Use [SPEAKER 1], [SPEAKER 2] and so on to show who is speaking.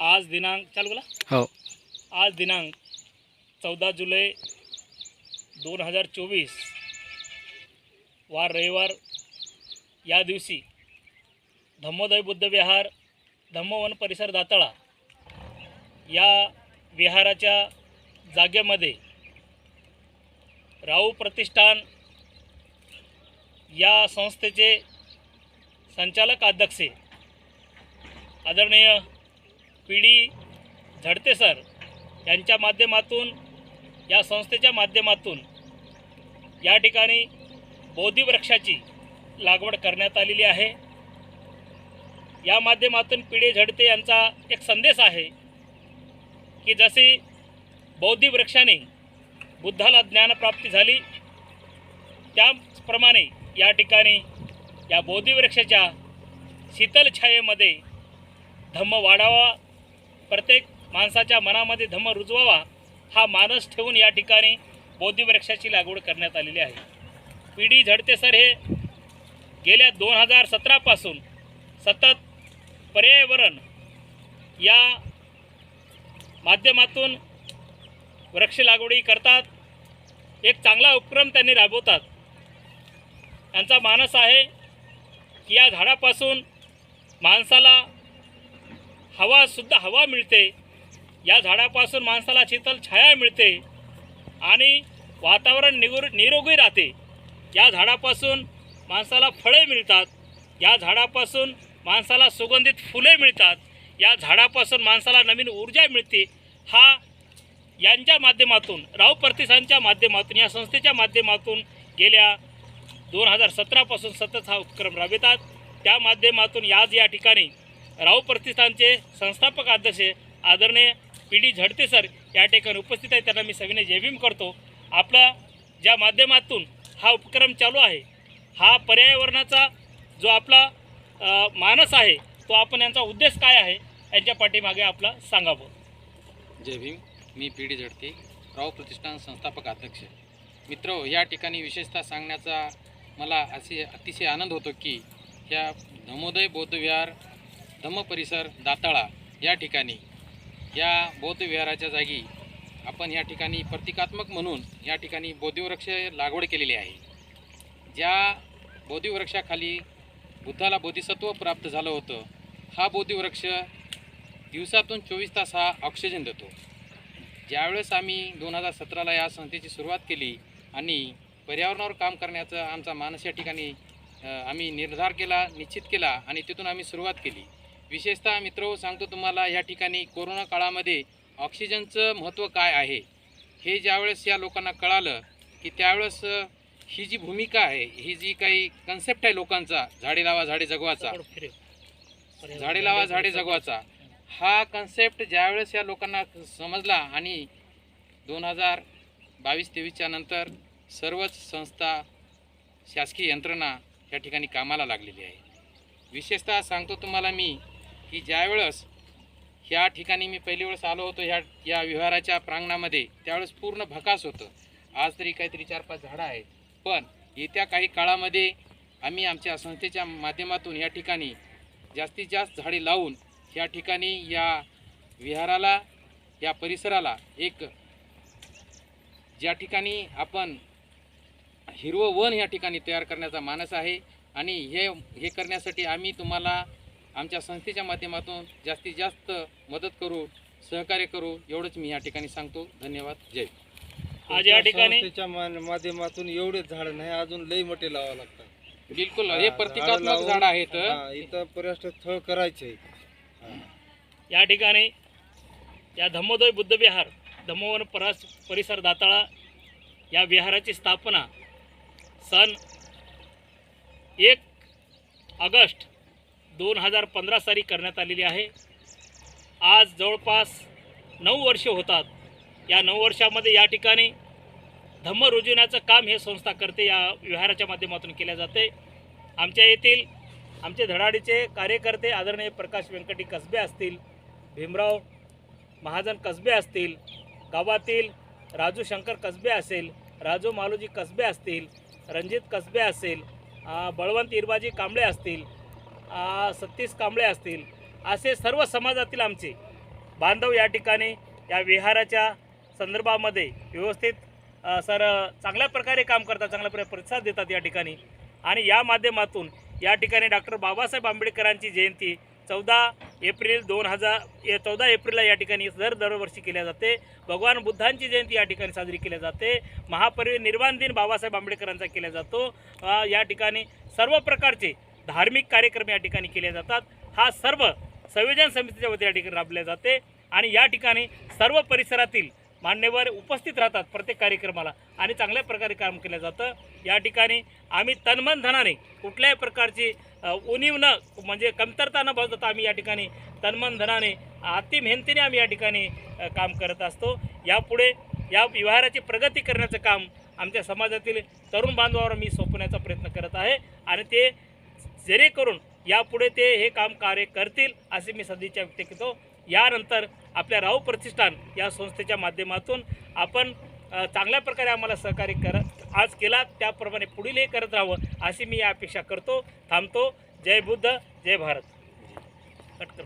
[SPEAKER 1] आज दिनांक चालू बोला.
[SPEAKER 2] हो.
[SPEAKER 1] आज दिनांक चौदा जुलै दोन हजार चोवीस वार रविवार या दिवशी धम्मोदय बुद्धविहार धम्मवन परिसर दाताळा या विहाराच्या जागेमध्ये राऊ प्रतिष्ठान या संस्थेचे संचालक अध्यक्ष आदरणीय पी डी झडते सर यांच्या माध्यमातून या संस्थेच्या माध्यमातून या ठिकाणी बोधिवृक्षाची लागवड करण्यात आलेली आहे. या माध्यमातून पिढी झडते यांचा एक संदेश आहे की जशी बौद्धिवृक्षाने बुद्धाला ज्ञानप्राप्ती झाली त्याचप्रमाणे या ठिकाणी या बोधिवृक्षाच्या शीतल छायेमध्ये धम्म वाढावा प्रत्येक माणसाच्या मनामध्ये धम्म रुजवावा हा मानस ठेवून या ठिकाणी बोधिवृक्षाची लागवड करण्यात आलेली आहे. पी डी झडते सर हे गेल्या दोन हजार सतरापासून सतत पर्यावरण या माध्यमातून वृक्ष लागवडी करतात. एक चांगला उपक्रम त्यांनी राबवतात. त्यांचा मानस आहे की या झाडापासून माणसाला हवासुद्धा हवा मिळते. या झाडापासून माणसाला शीतल छाया मिळते आणि वातावरण निगुर निरोगी राहते. या झाडापासून माणसाला फळे मिळतात. या झाडापासून माणसाला सुगंधित फुले मिळतात. या झाडापासून माणसाला नवीन ऊर्जा मिळते. हा यांच्या माध्यमातून राव प्रतिसांच्या माध्यमातून या संस्थेच्या माध्यमातून गेल्या दोन हजार सतरापासून सतत हा उपक्रम राबवितात. त्या माध्यमातून आज या ठिकाणी राव प्रतिष्ठानचे संस्थापक अध्यक्ष आदरणीय पी डी झडते सर या ठिकाणी उपस्थित आहे त्यांना मी सविनय जयभीम करतो. आपला ज्या माध्यमातून हा उपक्रम चालू आहे हा पर्यावरणाचा जो आपला मानस आहे तो आपण यांचा उद्देश काय आहे यांच्या पाठीमागे आपला सांगावं.
[SPEAKER 3] जय भीम मी पी डी झडते राव प्रतिष्ठान संस्थापक अध्यक्ष. मित्र या ठिकाणी विशेषतः सांगण्याचा मला असे अतिशय आनंद होतो की ह्या नमोदय बौद्धविहार धम्म परिसर दाताळा या ठिकाणी या बौद्धविहाराच्या जागी आपण या ठिकाणी प्रतिकात्मक म्हणून या ठिकाणी बोधिवृक्ष लागवड केलेली आहे. ज्या बोधिवृक्षाखाली बुद्धाला बोधिसत्व प्राप्त झालं होतं हा बोधिवृक्ष दिवसातून चोवीस तास हा ऑक्सिजन देतो. ज्यावेळेस आम्ही दोन हजार सतराला या संस्थेची सुरुवात केली आणि पर्यावरणावर काम करण्याचा आमचा मानस या ठिकाणी आम्ही निर्धार केला निश्चित केला आणि तिथून आम्ही सुरुवात केली. विशेषतः मित्र सांगतो तुम्हाला या ठिकाणी कोरोना काळामध्ये ऑक्सिजनचं महत्त्व काय आहे? हे ज्यावेळेस या लोकांना कळालं की त्यावेळेस ही जी भूमिका आहे ही जी काही कन्सेप्ट आहे लोकांचा झाडे लावा झाडे जगवाचा झाडे लावा झाडे जगवाचा हा कन्सेप्ट ज्यावेळेस या लोकांना समजला आणि दोन हजार बावीस तेवीसच्या नंतर सर्वच संस्था शासकीय यंत्रणा या ठिकाणी कामाला लागलेली आहे. विशेषतः सांगतो तुम्हाला मी की ज्यावेळेस ह्या ठिकाणी मी पहिली वेळेस आलो होतो ह्या या विहाराच्या प्रांगणामध्ये त्यावेळेस पूर्ण भकास होतं. आज तरी काहीतरी चार पाच झाडं आहेत. पण येत्या काही काळामध्ये आम्ही आमच्या संस्थेच्या माध्यमातून या ठिकाणी जास्तीत जास्त झाडे लावून या ठिकाणी या विहाराला या परिसराला एक ज्या ठिकाणी आपण हिरवं वन या ठिकाणी तयार करण्याचा मानस आहे आणि हे हे करण्यासाठी आम्ही तुम्हाला आमच्या संस्थेच्या माध्यमातून जास्तीत जास्त मदत करू सहकार्य करू एवढंच मी या ठिकाणी सांगतो. धन्यवाद. जय
[SPEAKER 1] आज या ठिकाणी
[SPEAKER 4] माध्यमातून एवढे झाड नाही अजून लई मोठे लावावं लागतात.
[SPEAKER 3] बिलकुल
[SPEAKER 4] हा, झाडं
[SPEAKER 3] प्रतिकात्मक झाड आहेत.
[SPEAKER 4] हा, इथं पर्यटन स्थळ करायचे.
[SPEAKER 1] या ठिकाणी या धम्मोदय बुद्धविहार धम्मवन परस परिसर दाताळा या विहाराची स्थापना सन एक ऑगस्ट दोन हजार पंधरा साली करण्यात आलेली आहे. आज जवळपास नऊ वर्ष होतात. या नऊ वर्षामध्ये या ठिकाणी धम्म रुजविण्याचं काम हे संस्था करते. या विहाराच्या माध्यमातून केल्या जाते. आमच्या येथील आमचे धडाडीचे कार्यकर्ते आदरणीय प्रकाश व्यंकटी कसबे असतील भीमराव महाजन कसबे असतील गावातील राजू शंकर कसबे असेल राजू मालोजी कसबे असतील रणजित कसबे असेल बळवंत इरबाजी कांबळे असतील सतीश कांबळे असतील असे सर्व समाजातील आमचे बांधव या ठिकाणी या विहाराच्या संदर्भामध्ये व्यवस्थित सर चांगल्या प्रकारे काम करतात चांगल्या प्रकारे प्रतिसाद देतात या ठिकाणी. आणि या माध्यमातून या ठिकाणी डॉक्टर बाबासाहेब आंबेडकरांची जयंती चौदा एप्रिल दोन हजार चौदा एप्रिलला या ठिकाणी दर दरवर्षी केल्या जाते. भगवान बुद्धांची जयंती या ठिकाणी साजरी केली जाते. महापरिनिर्वाण दिन बाबासाहेब आंबेडकरांचा केला जातो. या ठिकाणी सर्व प्रकारचे धार्मिक कार्यक्रम या ठिकाणी केले जातात. हा सर्व संयोजन समितीच्या वतीने या ठिकाणी राबले जाते. आणि या ठिकाणी सर्व परिसरातील मान्यवर उपस्थित राहतात प्रत्येक कार्यक्रमाला आणि चांगल्या प्रकारे काम केलं जातं. या ठिकाणी आम्ही तन्मन धनाने कुठल्याही प्रकारची उणीव न म्हणजे कमतरता न भासता आम्ही या ठिकाणी तन्मन धनाने अति मेहनतीने आम्ही या ठिकाणी काम करत असतो. यापुढे या व्यवहाराची प्रगती करण्याचं काम आमच्या समाजातील तरुण बांधवावर मी सोपवण्याचा प्रयत्न करत आहे. आणि ते जेणेकरून यापुढे ते हे काम कार्य करतील असे मी सदिच्छा व्यक्त करतो. यानंतर आपल्या राव प्रतिष्ठान या संस्थेच्या माध्यमातून आपण चांगल्या प्रकारे आम्हाला सहकार्य करत आज केला त्याप्रमाणे पुढीलही करत राहावं अशी मी अपेक्षा करतो थांबतो. जय बुद्ध जय भारत. कट कर